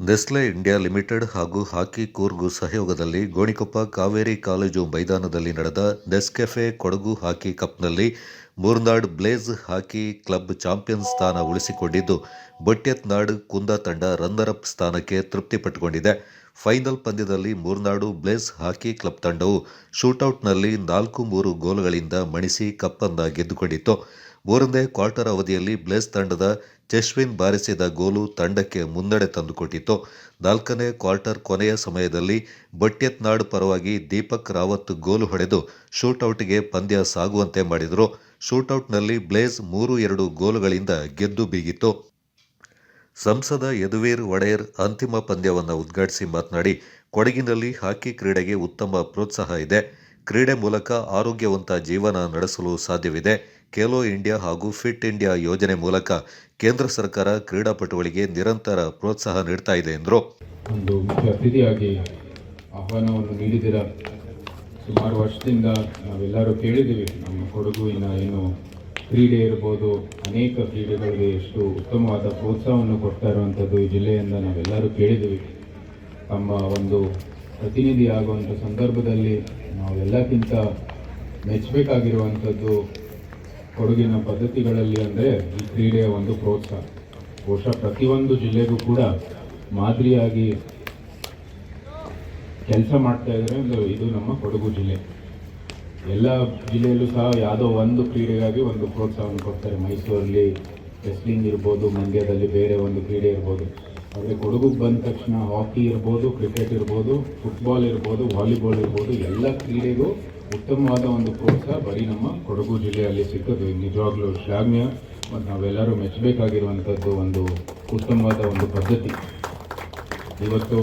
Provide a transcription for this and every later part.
Nestle India limited ಹಾಗೂ ಹಾಕಿ ಕೂರ್ಗು ಸಹಯೋಗದಲ್ಲಿ Gonikoppa Kaveri college ಮೈದಾನದಲ್ಲಿ ನಡೆದ Nescafe Kodagu hockey ಕಪ್ನಲ್ಲಿ Moornad Blaze hockey club champion ಸ್ಥಾನ ಉಳಿಸಿಕೊಂಡಿದ್ದು ಬಟ್ಯತ್ನಾಡ್ ಕುಂದ ತಂಡ ರನ್ನರ್ಅಪ್ ಸ್ಥಾನಕ್ಕೆ ತೃಪ್ತಿಪಟ್ಟುಕೊಂಡಿದೆ. ಫೈನಲ್ ಪಂದ್ಯದಲ್ಲಿ ಮೂರ್ನಾಡು ಬ್ಲೇಸ್ ಹಾಕಿ ಕ್ಲಬ್ ತಂಡವು ಶೂಟೌಟ್ನಲ್ಲಿ ನಾಲ್ಕು ಮೂರು ಗೋಲುಗಳಿಂದ ಮಣಿಸಿ ಕಪ್ಪನ್ನು ಗೆದ್ದುಕೊಂಡಿತ್ತು. ಮೂರನೇ ಕ್ವಾರ್ಟರ್ ಅವಧಿಯಲ್ಲಿ ಬ್ಲೇಸ್ ತಂಡದ ಜಸ್ವಿನ್ ಬಾರಿಸಿದ ಗೋಲು ತಂಡಕ್ಕೆ ಮುನ್ನಡೆ ತಂದುಕೊಟ್ಟಿತು ನಾಲ್ಕನೇ ಕ್ವಾರ್ಟರ್ ಕೊನೆಯ ಸಮಯದಲ್ಲಿ ಬಟ್ಯತ್ನಾಡ್ ಪರವಾಗಿ ದೀಪಕ್ ರಾವತ್ ಗೋಲು ಹೊಡೆದು ಶೂಟೌಟ್ಗೆ ಪಂದ್ಯ ಸಾಗುವಂತೆ ಮಾಡಿದರು. ಶೂಟೌಟ್ನಲ್ಲಿ ಬ್ಲೇಸ್ ಮೂರು ಎರಡು ಗೋಲುಗಳಿಂದ ಗೆದ್ದು ಬೀಗಿತ್ತು. ಸಂಸದ ಯದುವೀರ್ ಒಡೆಯರ್ ಅಂತಿಮ ಪಂದ್ಯವನ್ನು ಉದ್ಘಾಟಿಸಿ ಮಾತನಾಡಿ, ಕೊಡಗಿನಲ್ಲಿ ಹಾಕಿ ಕ್ರೀಡೆಗೆ ಉತ್ತಮ ಪ್ರೋತ್ಸಾಹ ಇದೆ. ಕ್ರೀಡೆ ಮೂಲಕ ಆರೋಗ್ಯವಂತ ಜೀವನ ನಡೆಸಲು ಸಾಧ್ಯವಿದೆ. ಖೇಲೋ ಇಂಡಿಯಾ ಹಾಗೂ ಫಿಟ್ ಇಂಡಿಯಾ ಯೋಜನೆ ಮೂಲಕ ಕೇಂದ್ರ ಸರ್ಕಾರ ಕ್ರೀಡಾಪಟುಗಳಿಗೆ ನಿರಂತರ ಪ್ರೋತ್ಸಾಹ ನೀಡ್ತಾ ಇದೆ ಎಂದರು. ಒಂದು ಮುಖ್ಯ ಅತಿಥಿಯಾಗಿ ಆಹ್ವಾನವನ್ನು ನೀಡಿದಿರ ಸುಮಾರು ವರ್ಷದಿಂದ ನಾವೆಲ್ಲರೂ ಕೇಳಿದ್ದೀವಿ, ನಮ್ಮ ಕೊಡಗುವಿನ ಏನು ಕ್ರೀಡೆ ಇರ್ಬೋದು, ಅನೇಕ ಕ್ರೀಡೆಗಳಿಗೆ ಎಷ್ಟು ಉತ್ತಮವಾದ ಪ್ರೋತ್ಸಾಹವನ್ನು ಕೊಡ್ತಾ ಇರುವಂಥದ್ದು ಈ ಜಿಲ್ಲೆಯಿಂದ ನಾವೆಲ್ಲರೂ ಕೇಳಿದ್ದೀವಿ. ತಮ್ಮ ಒಂದು ಪ್ರತಿನಿಧಿ ಆಗುವಂಥ ಸಂದರ್ಭದಲ್ಲಿ ನಾವೆಲ್ಲಕ್ಕಿಂತ ಮೆಚ್ಚಬೇಕಾಗಿರುವಂಥದ್ದು ಕೊಡಗಿನ ಪದ್ಧತಿಗಳಲ್ಲಿ ಅಂದರೆ ಈ ಕ್ರೀಡೆಯ ಒಂದು ಪ್ರೋತ್ಸಾಹ. ಬಹುಶಃ ಪ್ರತಿಯೊಂದು ಜಿಲ್ಲೆಗೂ ಕೂಡ ಮಾದರಿಯಾಗಿ ಕೆಲಸ ಮಾಡ್ತಾ ಇದ್ದಾರೆ ಒಂದು ಇದು ನಮ್ಮ ಕೊಡಗು ಜಿಲ್ಲೆ. ಎಲ್ಲ ಜಿಲ್ಲೆಯಲ್ಲೂ ಸಹ ಯಾವುದೋ ಒಂದು ಕ್ರೀಡೆಗಾಗಿ ಒಂದು ಪ್ರೋತ್ಸಾಹವನ್ನು ಕೊಡ್ತಾರೆ. ಮೈಸೂರಲ್ಲಿ ರೆಸ್ಲಿಂಗ್ ಇರ್ಬೋದು, ಮಂಡ್ಯದಲ್ಲಿ ಬೇರೆ ಒಂದು ಕ್ರೀಡೆ ಇರ್ಬೋದು. ಆದರೆ ಕೊಡಗುಗೆ ಬಂದ ತಕ್ಷಣ ಹಾಕಿ ಇರ್ಬೋದು, ಕ್ರಿಕೆಟ್ ಇರ್ಬೋದು, ಫುಟ್ಬಾಲ್ ಇರ್ಬೋದು, ವಾಲಿಬಾಲ್ ಇರ್ಬೋದು, ಎಲ್ಲ ಕ್ರೀಡೆಗೂ ಉತ್ತಮವಾದ ಒಂದು ಪ್ರೋತ್ಸಾಹ ಬರೀ ನಮ್ಮ ಕೊಡಗು ಜಿಲ್ಲೆಯಲ್ಲಿ ಸಿಕ್ಕದು ನಿಜವಾಗ್ಲೂ ಶ್ಲಾಘ್ಯ ಮತ್ತು ನಾವೆಲ್ಲರೂ ಮೆಚ್ಚಬೇಕಾಗಿರುವಂಥದ್ದು ಒಂದು ಉತ್ತಮವಾದ ಒಂದು ಪದ್ಧತಿ. ಇವತ್ತು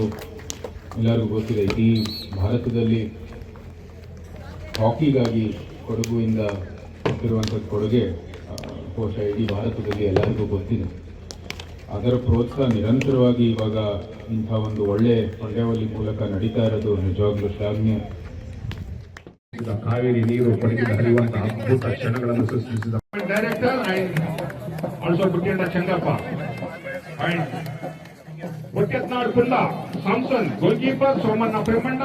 ಎಲ್ಲರಿಗೂ ಗೊತ್ತಿದೆ, ಇಡೀ ಭಾರತದಲ್ಲಿ ಹಾಕಿಗಾಗಿ ಕೊಡಗುವಿಂದ ಕೊಟ್ಟಿರುವಂಥದ್ದು ಕೊಡುಗೆ ಕೋಶ ಇಡೀ ಭಾರತದಲ್ಲಿ ಎಲ್ಲರಿಗೂ ಗೊತ್ತಿದೆ. ಅದರ ಪ್ರೋತ್ಸಾಹ ನಿರಂತರವಾಗಿ ಇವಾಗ ಇಂಥ ಒಂದು ಒಳ್ಳೆ ಪಂದ್ಯಾವಳಿ ಮೂಲಕ ನಡೀತಾ ಇರೋದು ನಿಜವಾಗ್ಲೂ ಶ್ಲಾಘ್ಯ ಕಾವೇರಿ ನೀರು ಪಡೆದಿದ್ದ ಹರಿಯುವಂತಹ ಅದ್ಭುತ ಕ್ಷಣಗಳನ್ನು ಸೃಷ್ಟಿಸಿದ ಡೈರೆಕ್ಟರ್ ಆಲ್ಸೋ ಸೋಮಣ್ಣ ಪ್ರೇಮಣ್ಣ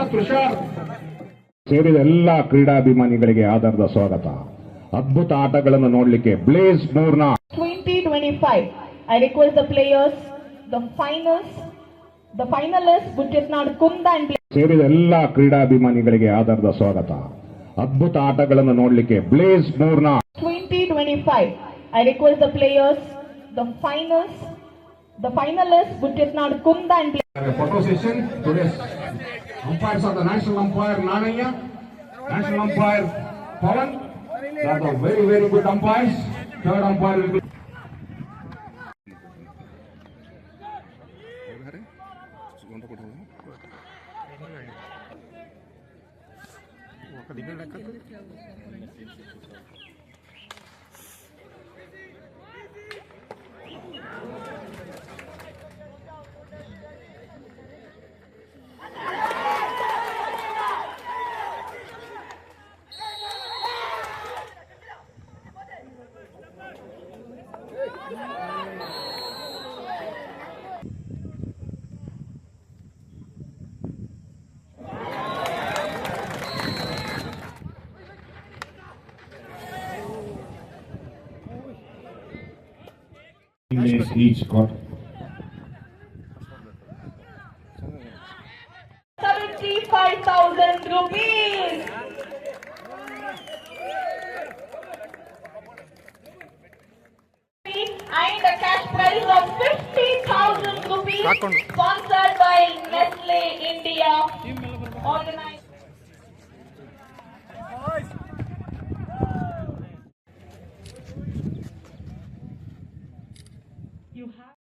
ಸೇರಿದ ಎಲ್ಲಾ ಕ್ರೀಡಾಭಿಮಾನಿಗಳಿಗೆ ಆಧಾರದ ಸ್ವಾಗತ. ಅದ್ಭುತ ಆಟಗಳನ್ನು ನೋಡಲಿಕ್ಕೆ bless ಮೂರ್ನ twenty twenty five I request the players the finals the finals ಬುಟ್ಟತ್ನಾಡ್ ಕುಂದ ಸೇರಿದ ಎಲ್ಲಾ ಕ್ರೀಡಾಭಿಮಾನಿಗಳಿಗೆ ಆಧಾರದ ಸ್ವಾಗತ. ಅದ್ಭುತ ಆಟಗಳನ್ನು ನೋಡಲಿಕ್ಕೆ bless ಮೂರ್ನ 2025. I request the players, the finals, the finalists, Bukitnad Kunda and photo session. Today's umpires are the national umpire Nanaya, national umpire Pawan. They are the very, very good umpires. Third 那边那边。Be each got seventy-five thousand rupees. And a cash prize of fifty thousand rupees sponsored by Nestle India. Organized